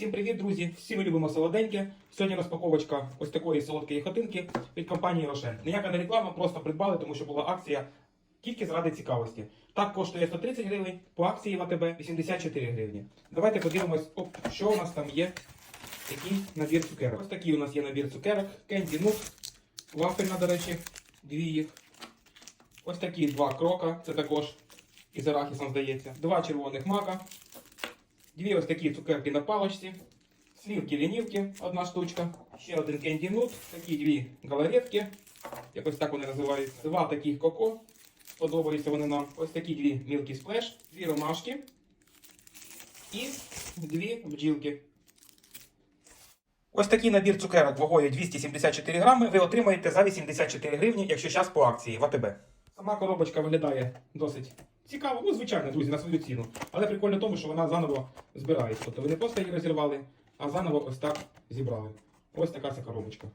Всім привіт, друзі! Всі ми любимо солоденьке. Сьогодні розпаковочка ось такої солодкої хатинки від компанії Рошен. Ніяка не реклама, просто придбали, тому що була акція тільки заради цікавості. Так коштує 130 гривень, по акції в АТБ 84 гривні. Давайте подивимось, що у нас там є. Який набір цукерок. Ось такий у нас є набір цукерок. Кенді Нут, вафельна, до речі, дві їх. Ось такі два крока, це також із арахісом здається. Два червоних мака. Дві ось такі цукерки на палочці. Слівки лінівки, одна штучка. Ще один кенді нут. Такі дві галаретки. Якось так вони називаються. Два таких коко. Подобаються вони нам. Ось такі дві мілкі сплеш. Дві ромашки. І дві бджілки. Ось такий набір цукерок вагою 274 грами ви отримаєте за 84 гривні, якщо зараз по акції в АТБ. Сама коробочка виглядає досить цікаво, ну звичайно, друзі, на свою ціну. Але прикольно в тому, що вона заново збирається. Тобто ви не просто її розірвали, а заново ось так зібрали. Ось така ця коробочка.